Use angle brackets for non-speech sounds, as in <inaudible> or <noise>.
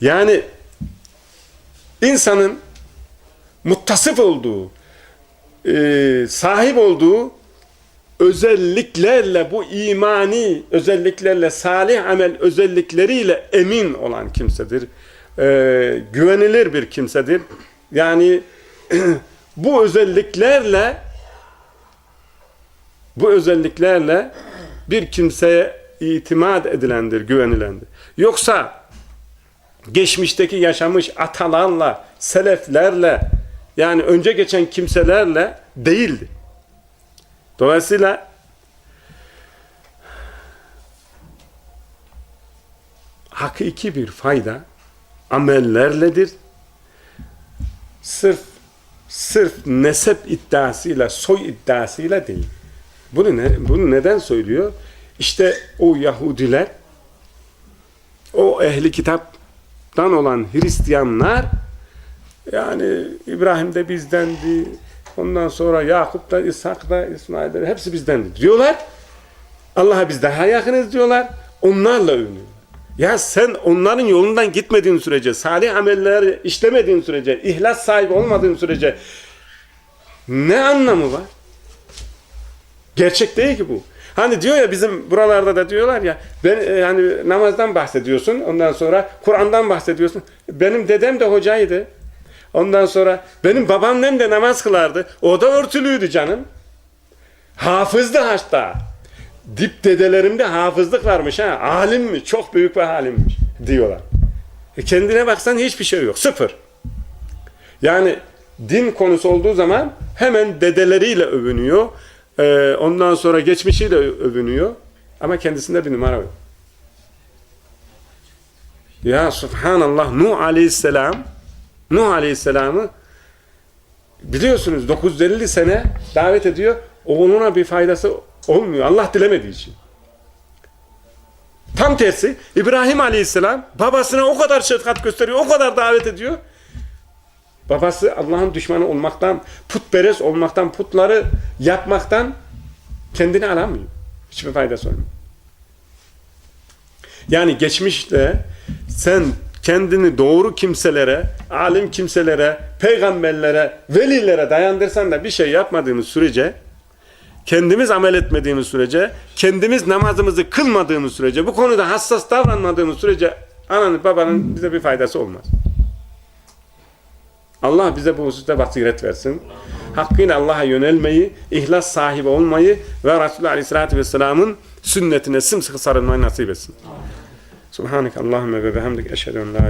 Yani insanın muttasıf olduğu, e, sahip olduğu özelliklerle bu imani özelliklerle salih amel özellikleriyle emin olan kimsedir. E, güvenilir bir kimsedir. Yani <clears throat> bu özelliklerle bu özelliklerle bir kimseye itimat edilendir, güvenilendir. Yoksa geçmişteki yaşamış atalarla, seleflerle yani önce geçen kimselerle değildi. Dolayısıyla hakiki bir fayda amellerledir. Sırf sırf nesep iddiasıyla, soy iddiasıyla değil. Bunu ne, bunu neden söylüyor? İşte o Yahudiler o ehli kitaptan olan Hristiyanlar yani İbrahim de bizdendi. Ondan sonra Yakup da, İshak da, İsmail de hepsi bizdendi diyorlar. Allah'a biz daha yakınız diyorlar. Onlarla övünüyor. Ya sen onların yolundan gitmediğin sürece, salih ameller işlemediğin sürece, ihlas sahibi olmadığın sürece ne anlamı var? Gerçek değil ki bu. Hani diyor ya bizim buralarda da diyorlar ya ben e, hani namazdan bahsediyorsun ondan sonra Kur'an'dan bahsediyorsun. Benim dedem de hocaydı. Ondan sonra benim babaannem de namaz kılardı. O da örtülüydü canım. Hafızdı hatta. Dip dedelerimde hafızlık varmış ha. Alim mi? Çok büyük bir alimmiş diyorlar. E kendine baksan hiçbir şey yok. Sıfır. Yani din konusu olduğu zaman hemen dedeleriyle övünüyor. Ee, ondan sonra geçmişiyle övünüyor. Ama kendisinde bir numara yok. Ya subhanallah Nuh aleyhisselam Nuh aleyhisselamı biliyorsunuz 950 sene davet ediyor. Oğluna bir faydası olmuyor. Allah dilemediği için. Tam tersi İbrahim aleyhisselam babasına o kadar şefkat gösteriyor, o kadar davet ediyor. Babası Allah'ın düşmanı olmaktan, putperest olmaktan, putları yapmaktan kendini alamıyor. Hiçbir faydası olmuyor. Yani geçmişte sen kendini doğru kimselere, alim kimselere, peygamberlere, velilere dayandırsan da bir şey yapmadığımız sürece, kendimiz amel etmediğimiz sürece, kendimiz namazımızı kılmadığımız sürece, bu konuda hassas davranmadığımız sürece ananın babanın bize bir faydası olmaz. Allah bize bu hususta basiret versin. Hakkıyla Allah'a yönelmeyi, ihlas sahibi olmayı ve Resulullah Aleyhisselatü Vesselam'ın sünnetine sımsıkı sarılmayı nasip etsin. Subhaneke Allahümme ve bihamdik eşhedü en la ilahe